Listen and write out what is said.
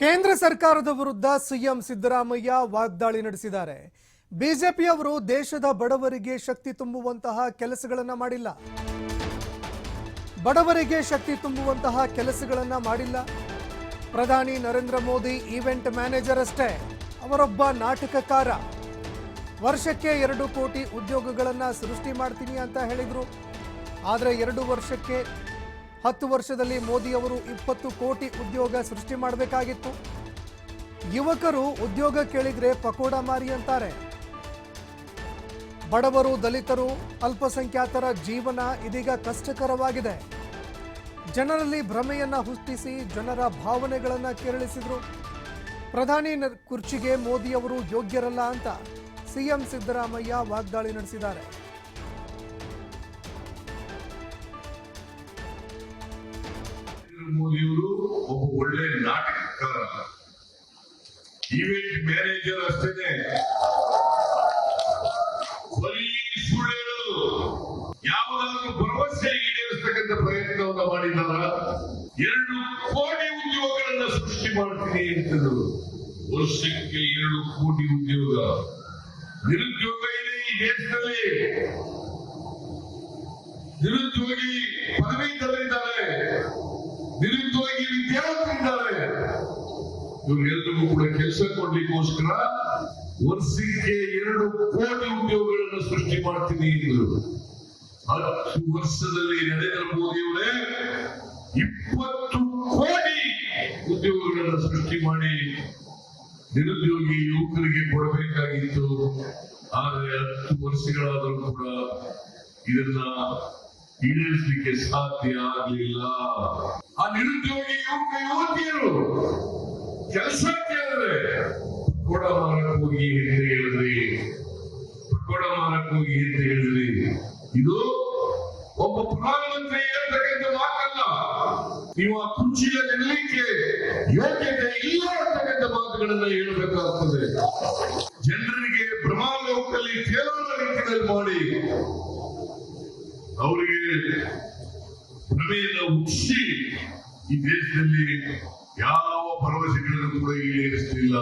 ಕೇಂದ್ರ ಸರ್ಕಾರದ ವಿರುದ್ಧ ಸಿಎಂ ಸಿದ್ದರಾಮಯ್ಯ ವಾಗ್ದಾಳಿ ನಡೆಸಿದ್ದಾರೆ. ಬಿಜೆಪಿಯವರು ದೇಶದ ಬಡವರಿಗೆ ಶಕ್ತಿ ತುಂಬುವಂತಹ ಕೆಲಸಗಳನ್ನು ಮಾಡಿಲ್ಲ. ಬಡವರಿಗೆ ಶಕ್ತಿ ತುಂಬುವಂತಹ ಕೆಲಸಗಳನ್ನು ಮಾಡಿಲ್ಲ. ಪ್ರಧಾನಿ ನರೇಂದ್ರ ಮೋದಿ ಈವೆಂಟ್ ಮ್ಯಾನೇಜರ್ ಅಷ್ಟೇ ಅವರೊಬ್ಬ ನಾಟಕಕಾರ ವರ್ಷಕ್ಕೆ ಎರಡು ಕೋಟಿ ಉದ್ಯೋಗಗಳನ್ನು ಸೃಷ್ಟಿ ಮಾಡ್ತೀನಿ ಅಂತ ಹೇಳಿದರು. ಆದರೆ ಎರಡು ವರ್ಷಕ್ಕೆ ಹತ್ತು ವರ್ಷದಲ್ಲಿ ಮೋದಿಯವರು ಇಪ್ಪತ್ತು ಕೋಟಿ ಉದ್ಯೋಗ ಸೃಷ್ಟಿ ಮಾಡಬೇಕಾಗಿತ್ತು. ಯುವಕರು ಉದ್ಯೋಗ ಕೇಳಿದ್ರೆ ಪಕೋಡ ಮಾರಿ ಅಂತಾರೆ. ಬಡವರು, ದಲಿತರು, ಅಲ್ಪಸಂಖ್ಯಾತರ ಜೀವನ ಇದೀಗ ಕಷ್ಟಕರವಾಗಿದೆ. ಜನರಲ್ಲಿ ಭ್ರಮೆಯನ್ನ ಹುಟ್ಟಿಸಿ ಜನರ ಭಾವನೆಗಳನ್ನ ಕೆರಳಿಸಿದ್ರು. ಪ್ರಧಾನಿ ಕುರ್ಚಿಗೆ ಮೋದಿಯವರು ಯೋಗ್ಯರಲ್ಲ ಅಂತ ಸಿಎಂ ಸಿದ್ದರಾಮಯ್ಯ ವಾಗ್ದಾಳಿ ನಡೆಸಿದ್ದಾರೆ. ಈವೆಂಟ್ ಮ್ಯಾನೇಜರ್ ಅಷ್ಟೇನೆ. ಬರೀ ಸುಳ್ಳು ಹೇಳೋದು ಯಾವುದಾದ್ರೂ ಭರವಸೆ ಈಡೇರಿಸ್ತಕ್ಕಂಥ ಪ್ರಯತ್ನವನ್ನ ಮಾಡಿದಾರ ಎರಡು ಕೋಟಿ ಉದ್ಯೋಗಗಳನ್ನ ಸೃಷ್ಟಿ ಮಾಡ್ತೀನಿ ಅಂತಂದ್ರು. ವರ್ಷಕ್ಕೆ ಎರಡು ಕೋಟಿ ಉದ್ಯೋಗ. ನಿರುದ್ಯೋಗ ಇದೆ ಈ ದೇಶದಲ್ಲಿ. ನಿರುದ್ಯೋಗಿ ಇವ್ರಿಗೆಲ್ರಿಗೂ ಕೂಡ ಕೆಲಸ ಕೊಡ್ಲಿಕ್ಕೋಸ್ಕರ ವರ್ಷಕ್ಕೆ ಎರಡು ಕೋಟಿ ಉದ್ಯೋಗಗಳನ್ನು ಸೃಷ್ಟಿ ಮಾಡ್ತೀನಿ ಎಂದರು. ಹತ್ತು ವರ್ಷದಲ್ಲಿ ನರೇಂದ್ರ ಮೋದಿ ಅವರೇ ಇಪ್ಪತ್ತು ಕೋಟಿ ಉದ್ಯೋಗಗಳನ್ನು ಸೃಷ್ಟಿ ಮಾಡಿ ನಿರುದ್ಯೋಗಿ ಯುವಕರಿಗೆ ಕೊಡಬೇಕಾಗಿತ್ತು. ಆದರೆ ಹತ್ತು ವರ್ಷಗಳಾದರೂ ಕೂಡ ಇದನ್ನ ಈಡೇರಿಸಲಿಕ್ಕೆ ಸಾಧ್ಯ ಆಗಲಿಲ್ಲ. ಆ ನಿರುದ್ಯೋಗಿ ಯುವಕ ಯುವತಿಯರು ಕೆಲಸ ಅಂದ್ರೆ ಕೊಡ ಮಾರಕ್ ಹೋಗಿ ಅಂತ ಹೇಳಿದ್ರಿ. ಕೊಡ ಮಾರಕ್ ಹೋಗಿ ಅಂತ ಹೇಳಿದ್ರಿ. ಇದು ಒಬ್ಬ ಪ್ರಧಾನಮಂತ್ರಿ ಹೇಳ್ತಕ್ಕಂಥ ಮಾತಲ್ಲ. ನೀವು ಆ ಕುರ್ಚಿಯ ನಿಲ್ಲಕ್ಕೆ ಯೋಗ್ಯತೆ ಇಲ್ಲ ಅಂತಕ್ಕಂಥ ಮಾತುಗಳನ್ನ ಹೇಳಬೇಕಾಗ್ತದೆ. ಜನರಿಗೆ ಬ್ರಹ್ಮಾಲೋಕದಲ್ಲಿ ಕೇಳುವ ರೀತಿಯಲ್ಲಿ ಮಾಡಿ ಅವರಿಗೆ ಭ್ರಮೆಯನ್ನು ಹುಟ್ಟಿಸಿ ಈ ದೇಶದಲ್ಲಿ ಯಾವ ಭರವಸೆಗಳನ್ನು ಕೂಡ ಈಡೇರಿಸಲಿಲ್ಲ